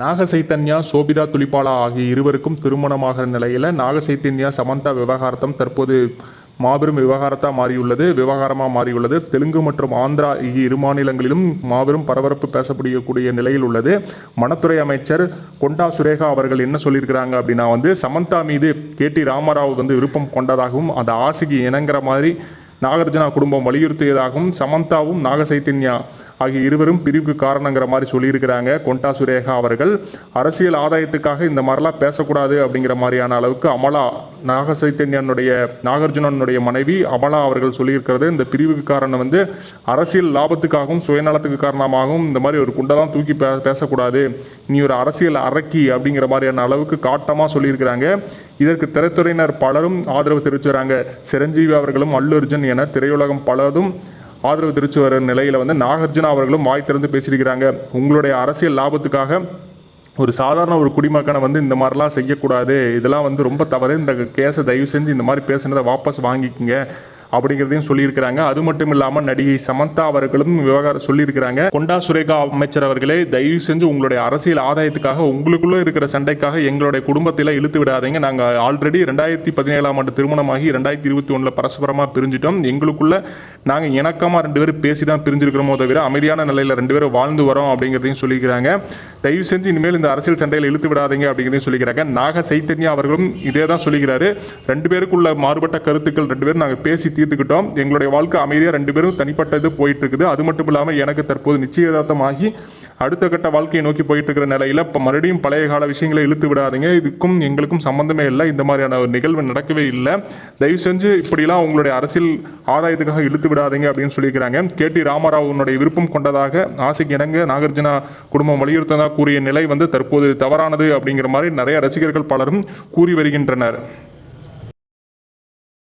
நாக சைத்தன்யா சோபிதா துளிபாலா ஆகிய இருவருக்கும் திருமணமாகிற நிலையில் நாக சைத்தன்யா சமந்தா விவகாரத்தம் தற்போது மாபெரும் விவகாரத்தாக மாறியுள்ளது விவகாரமாக மாறியுள்ளது. தெலுங்கு மற்றும் ஆந்திரா ஆகிய இரு மாநிலங்களிலும் மாபெரும் பரபரப்பு பேசப்படக்கூடிய நிலையில் உள்ளது. வனத்துறை அமைச்சர் கொண்டா சுரேகா அவர்கள் என்ன சொல்லியிருக்கிறாங்க அப்படின்னா வந்து சமந்தா மீது கே டி ராமராவ் வந்து விருப்பம் கொண்டதாகவும் அந்த ஆசைக்கு இணங்குற மாதிரி நாகார்ஜுனா குடும்பம் வலியுறுத்தியதாகவும் சமந்தாவும் நாக சைத்தன்யா ஆகிய இருவரும் பிரிவுக்கு காரணங்கிற மாதிரி சொல்லியிருக்கிறாங்க. கொண்டா சுரேகா அவர்கள் அரசியல் ஆதாயத்துக்காக இந்த மாதிரிலாம் பேசக்கூடாது அப்படிங்கிற மாதிரியான அளவுக்கு அமலா நாகசைத்தன்யனுடைய நாகார்ஜுனனுடைய மனைவி அமலா அவர்கள் சொல்லியிருக்கிறது. இந்த பிரிவுக்கு காரணம் வந்து அரசியல் லாபத்துக்காகவும் சுயநலத்துக்கு காரணமாகவும் இந்த மாதிரி ஒரு குண்டை தான் தூக்கி பே பேசக்கூடாது. நீ ஒரு அரசியல் அரக்கி அப்படிங்கிற மாதிரியான அளவுக்கு காட்டமாக சொல்லியிருக்கிறாங்க. இதற்கு திரைத்துறையினர் பலரும் ஆதரவு தெரிவிச்சுறாங்க. சிரஞ்சீவி அவர்களும் அல்லு அர்ஜுன் என திரையுலகம் பலரும் ஆதரவு தெரிவித்து வர நிலையில் வந்து நாகார்ஜுனா அவர்களும் வாய் திறந்து பேசியிருக்கிறாங்க. உங்களுடைய அரசியல் லாபத்துக்காக ஒரு சாதாரண ஒரு குடிமக்கனை வந்து இந்த மாதிரிலாம் செய்யக்கூடாது. இதெல்லாம் வந்து ரொம்ப தவறு. இந்த கேஸை தயவு செஞ்சு இந்த மாதிரி பேசுனதை வாபஸ் வாங்கிக்கோங்க. அப்படிங்கிறதையும் சொல்லியிருக்கிறாங்க. அது மட்டும் இல்லாமல் நடிகை சமந்தா அவர்களும் விவகாரம் சொல்லியிருக்கிறாங்க. கொண்டா சுரேகா அமைச்சர் அவர்களே தயவு செஞ்சு உங்களுடைய அரசியல் ஆதாயத்துக்காக உங்களுக்குள்ளே இருக்கிற சண்டைக்காக எங்களுடைய குடும்பத்தில் இழுத்து விடாதீங்க. நாங்கள் ஆல்ரெடி ரெண்டாயிரத்தி பதினேழாம் ஆண்டு திருமணமாகி ரெண்டாயிரத்தி இருபத்தி ஒன்றில் பரஸ்பரமாக பிரிஞ்சிட்டோம். எங்களுக்குள்ள நாங்கள் இணக்கமாக ரெண்டு பேரும் பேசி தான் பிரிஞ்சிருக்கிறோமோ தவிர அமைதியான நிலையில் ரெண்டு பேரும் வாழ்ந்து வரோம் அப்படிங்கிறதையும் சொல்லியிருக்கிறாங்க. தயவு செஞ்சு இனிமேல் இந்த அரசியல் சண்டையில் இழுத்து விடாதீங்க அப்படிங்கிறதையும் சொல்லிக்கிறாங்க நாக சைத்தன்யா அவர்களும் இதே தான் சொல்லிக்கிறாரு. ரெண்டு பேருக்குள்ள மாறுபட்ட கருத்துக்கள் ரெண்டு பேரும் நாங்கள் பேசி தீர்த்துக்கிட்டோம். எங்களுடைய வாழ்க்கை அமைதியாக ரெண்டு பேரும் தனிப்பட்டது போயிட்டு இருக்குது அது மட்டும் இல்லாமல் எனக்கு தற்போது நிச்சயதார்த்தமாகி அடுத்த கட்ட வாழ்க்கையை நோக்கி போயிட்டு இருக்கிற நிலையில் இப்போ மறுபடியும் பழைய கால விஷயங்களை இழுத்து விடாதீங்க. இதுக்கும் எங்களுக்கும் சம்பந்தமே இல்லை. இந்த மாதிரியான ஒரு நிகழ்வு நடக்கவே இல்லை. தயவு செஞ்சு இப்படிலாம் உங்களுடைய அரசியல் ஆதாயத்துக்காக இழுத்து விடாதீங்க அப்படின்னு சொல்லியிருக்கிறாங்க. கே. டி. ராமராவனுடைய விருப்பம் கொண்டதாக ஆசைக்கு இணங்க நாகார்ஜுனா குடும்பம் வலியுறுத்ததாக கூறிய நிலை வந்து தற்போது தவறானது அப்படிங்கிற மாதிரி நிறைய ரசிகர்கள் பலரும் கூறி வருகின்றனர்.